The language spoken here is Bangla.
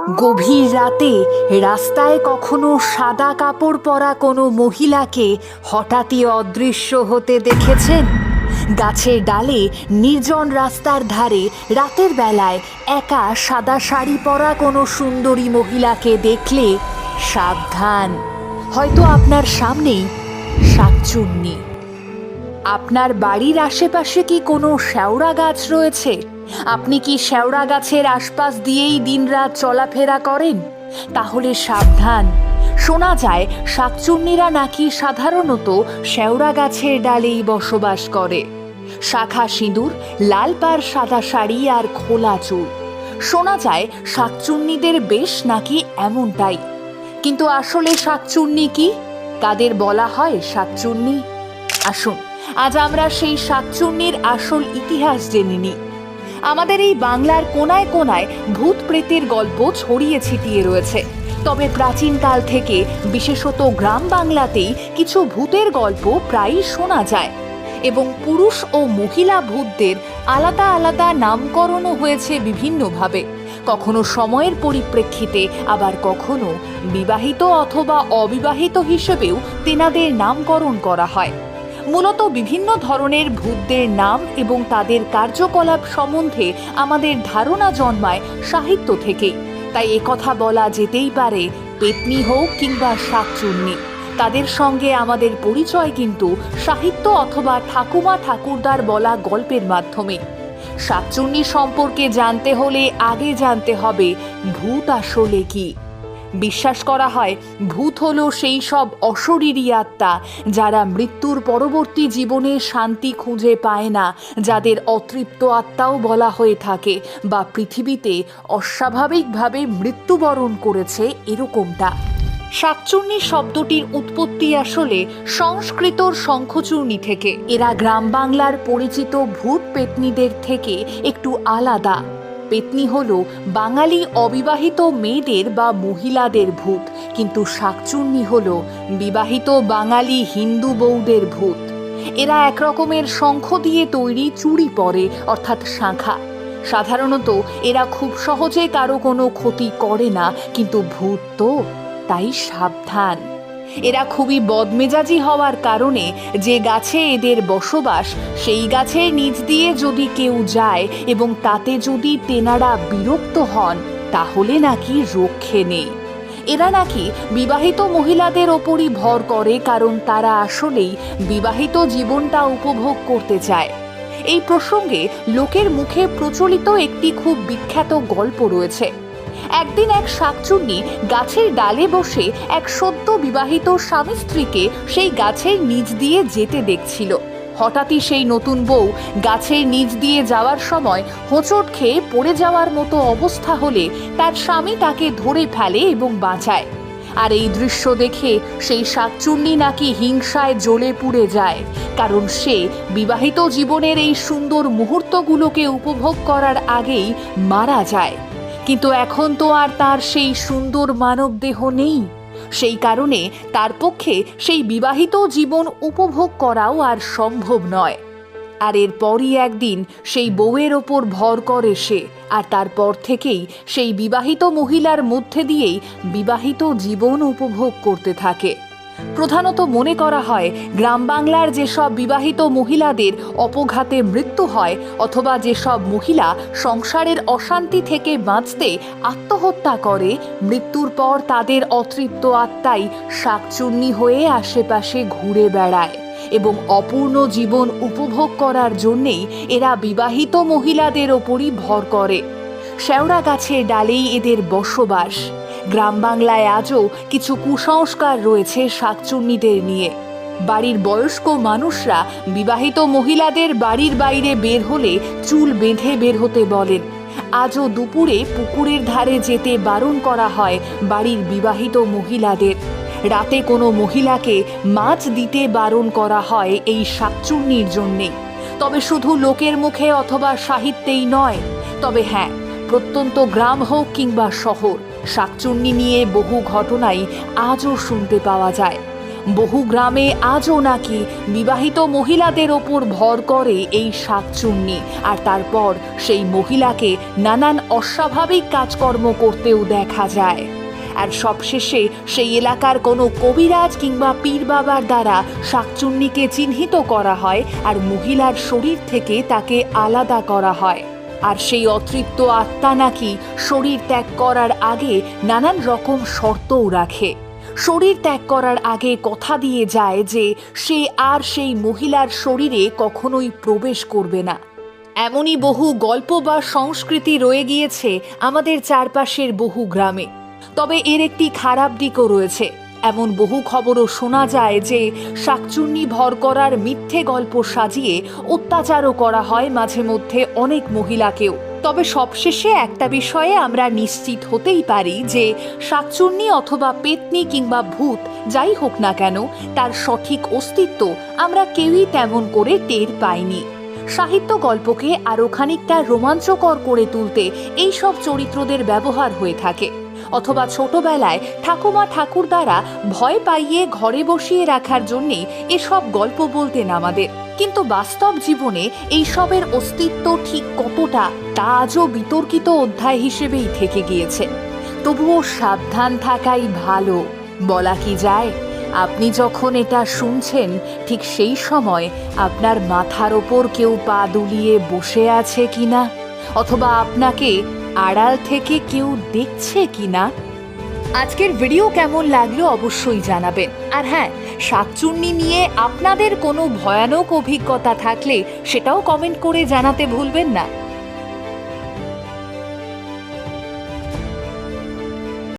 গভীর রাতে রাস্তায় কখনো সাদা কাপড় পরা কোনো মহিলাকে হঠাৎই অদৃশ্য হতে দেখেছেন? গাছের ডালে, নির্জন রাস্তার ধারে, রাতের বেলায় একা সাদা শাড়ি পরা কোনো সুন্দরী মহিলাকে দেখলে সাবধান। হয়তো আপনার সামনেই শাকচুন্নি। আপনার বাড়ির আশেপাশে কি কোনো শেওড়া গাছ রয়েছে? আপনি কি শেওড়া গাছের আশপাশ দিয়েই দিনরাত চলাফেরা করেন? তাহলে সাবধান। শোনা যায়, শাকচুন্নিরা নাকি সাধারণত শেওড়া গাছের ডালেই বসবাস করে। শাখা সিঁদুর, লাল পার সাদা শাড়ি আর খোলা চুল। শোনা যায়, শাকচুন্নিদের বেশ নাকি এমনটাই। কিন্তু আসলে শাকচুন্নি কি? কাদের বলা হয় শাকচুন্নি? আসুন, আজ আমরা সেই শাকচুন্নির আসল ইতিহাস জেনে নিই। আমাদের এই বাংলার কোনায় কোনায় ভূত প্রেতের গল্প ছড়িয়ে ছিটিয়ে রয়েছে। তবে প্রাচীনকাল থেকে, বিশেষত গ্রাম বাংলাতেই কিছু ভূতের গল্প প্রায়ই শোনা যায় এবং পুরুষ ও মহিলা ভূতদের আলাদা আলাদা নামকরণও হয়েছে বিভিন্নভাবে। কখনো সময়ের পরিপ্রেক্ষিতে, আবার কখনো বিবাহিত অথবা অবিবাহিত হিসেবেও তেনাদের নামকরণ করা হয়। মূলত বিভিন্ন ধরনের ভূতদের নাম এবং তাদের কার্যকলাপ সম্বন্ধে আমাদের ধারণা জন্মায় সাহিত্য থেকেই তাই একথা বলা যেতেই পারে, পেতনি হোক কিংবা শাকচুন্নি। তাদের সঙ্গে আমাদের পরিচয় কিন্তু সাহিত্য অথবা ঠাকুমা ঠাকুরদার বলা গল্পের মাধ্যমে। শাকচুন্নি সম্পর্কে জানতে হলে আগে জানতে হবে, ভূত আসলে কি? বিশ্বাস করা হয়, ভূত হলো সেই সব অশরীরী আত্মা যারা মৃত্যুর পরবর্তী জীবনে শান্তি খুঁজে পায় না, যাদের অতৃপ্ত আত্মাও বলা হয়ে থাকে বা পৃথিবীতে অস্বাভাবিকভাবে মৃত্যুবরণ করেছে এরকমটা। শাকচুর্ণী শব্দটির উৎপত্তি আসলে সংস্কৃতর শঙ্খচূর্ণী থেকে। এরা গ্রাম বাংলার পরিচিত ভূত পেতনিদের থেকে একটু আলাদা। পেতনি হল বাঙালি অবিবাহিত মেয়েদের বা মহিলাদের ভূত, কিন্তু শাকচুন্নি হল বিবাহিত বাঙালি হিন্দু বৌদের ভূত। এরা এক রকমের শঙ্খ দিয়ে তৈরি চুড়ি পরে, অর্থাৎ শাঁখা। সাধারণত এরা খুব সহজে কারও কোনো ক্ষতি করে না, কিন্তু ভূত তো, তাই সাবধান। এরা খুবই বদমেজাজি হওয়ার কারণে যে গাছে এদের বসবাস, সেই গাছের নিচ দিয়ে যদি কেউ যায় এবং তাতে যদি তেনারা বিরক্ত হন, তাহলে নাকি রক্ষে নেই। এরা নাকি বিবাহিত মহিলাদের ওপরই ভর করে কারণ তারা আসলেই বিবাহিত জীবনটা উপভোগ করতে চায়। এই প্রসঙ্গে লোকের মুখে প্রচলিত একটি খুব বিখ্যাত গল্প রয়েছে। একদিন এক শাকচুন্নি গাছের ডালে বসে এক সদ্য বিবাহিত স্বামী স্ত্রীকে সেই গাছের নিচ দিয়ে যেতে দেখছিল। হঠাৎই সেই নতুন বউ গাছের নিচ দিয়ে যাওয়ার সময় হোঁচট খেয়ে পড়ে যাওয়ার মতো অবস্থা হলে তার স্বামী তাকে ধরে ফেলে এবং বাঁচায়। আর এই দৃশ্য দেখে সেই শাকচুন্নি নাকি হিংসায় জ্বলে পুড়ে যায়, কারণ সে বিবাহিত জীবনের এই সুন্দর মুহূর্তগুলোকে উপভোগ করার আগেই মারা যায়। কিন্তু এখন তো আর তার সেই সুন্দর মানব দেহ নেই। সেই কারণে তার পক্ষে সেই বিবাহিত জীবন উপভোগ করাও আর সম্ভব নয়। আর এরপরই একদিন সেই বউয়ের ওপর ভর করে সে, আর তারপর থেকেই সেই বিবাহিত মহিলার মধ্যে দিয়েই বিবাহিত জীবন উপভোগ করতে থাকে। প্রধানত মনে করা হয় গ্রাম বাংলার যেসব বিবাহিত মহিলাদের অপঘাতে মৃত্যু হয় অথবা যেসব মহিলা সংসারের অশান্তি থেকে বাঁচতে আত্মহত্যা করে, মৃত্যুর পর তাদের অতৃপ্ত আত্মাই শাকচুন্নি হয়ে আশেপাশে ঘুরে বেড়ায় এবং অপূর্ণ জীবন উপভোগ করার জন্যেই এরা বিবাহিত মহিলাদের ওপরই ভর করে। শেওড়া গাছের ডালেই এদের বসবাস। গ্রাম বাংলায় আজও কিছু কুসংস্কার রয়েছে শাকচুন্নিদের নিয়ে। বাড়ির বয়স্ক মানুষরা বিবাহিত মহিলাদের বাড়ির বাইরে বের হলে চুল বেঁধে বের হতে বলেন। আজও দুপুরে পুকুরের ধারে যেতে বারণ করা হয় বাড়ির বিবাহিত মহিলাদের। রাতে কোনো মহিলাকে মাছ দিতে বারণ করা হয় এই শাকচুন্নির জন্যে। তবে শুধু লোকের মুখে অথবা সাহিত্যেই নয়, তবে হ্যাঁ প্রত্যন্ত গ্রাম হোক কিংবা শহর। শাকচুন্নি নিয়ে বহু ঘটনাই আজও শুনতে পাওয়া যায়। বহু গ্রামে আজও নাকি বিবাহিত মহিলাদের ওপর ভর করে এই শাকচুন্নি, আর তারপর সেই মহিলাকে নানান অস্বাভাবিক কাজকর্ম করতেও দেখা যায়। আর সবশেষে সেই এলাকার কোনো কবিরাজ কিংবা পীর বাবার দ্বারা শাকচুন্নিকে চিহ্নিত করা হয়, আর মহিলার শরীর থেকে তাকে আলাদা করা হয়। আর সেই অতৃপ্ত আত্মা নাকি শরীর ত্যাগ করার আগে নানান রকম শর্তও রাখে। শরীর ত্যাগ করার আগে কথা দিয়ে যায় যে সে আর সেই মহিলার শরীরে কখনোই প্রবেশ করবে না। এমনই বহু গল্প বা সংস্কৃতি রয়ে গিয়েছে আমাদের চারপাশের বহু গ্রামে। তবে এর একটি খারাপ দিকও রয়েছে। এমন বহু খবরও শোনা যায় যে শাকচুন্নি ভর করার মিথ্যে গল্প সাজিয়ে অত্যাচারও করা হয় মাঝে মধ্যে অনেক মহিলাকেও। তবে সবশেষে একটা বিষয়ে আমরা নিশ্চিত হতেই পারি যে শাকচুন্নি অথবা পেতনি কিংবা ভূত যাই হোক না কেন, তার সঠিক অস্তিত্ব আমরা কেউই তেমন করে টের পাইনি। সাহিত্য গল্পকে আরও খানিকটা রোমাঞ্চকর করে তুলতে এই সব চরিত্রদের ব্যবহার হয়ে থাকে। অথবা ছোটবেলায় ঠাকুমা ঠাকুর দ্বারা ভয় পাইয়ে ঘরে বসিয়ে রাখার জন্যে এসব গল্প বলতেন আমাদের। কিন্তু বাস্তব জীবনে এইসবের অস্তিত্ব ঠিক কতটা, তা আজও বিতর্কিত অধ্যায় হিসেবেই থেকে গিয়েছে। তবুও সাবধান থাকাই ভালো। বলা কি যায়? আপনি যখন এটা শুনছেন, ঠিক সেই সময় আপনার মাথার ওপর কেউ পা দুলিয়ে বসে আছে কিনা? অথবা আপনাকে আড়াল থেকে কেউ দেখছে কি না আজকের ভিডিও কেমন লাগল অবশ্যই জানাবেন। আর হ্যাঁ শাকচুন্নি নিয়ে আপনাদের কোনো ভয়ানক অভিজ্ঞতা থাকলে সেটাও কমেন্ট করে জানাতে ভুলবেন না।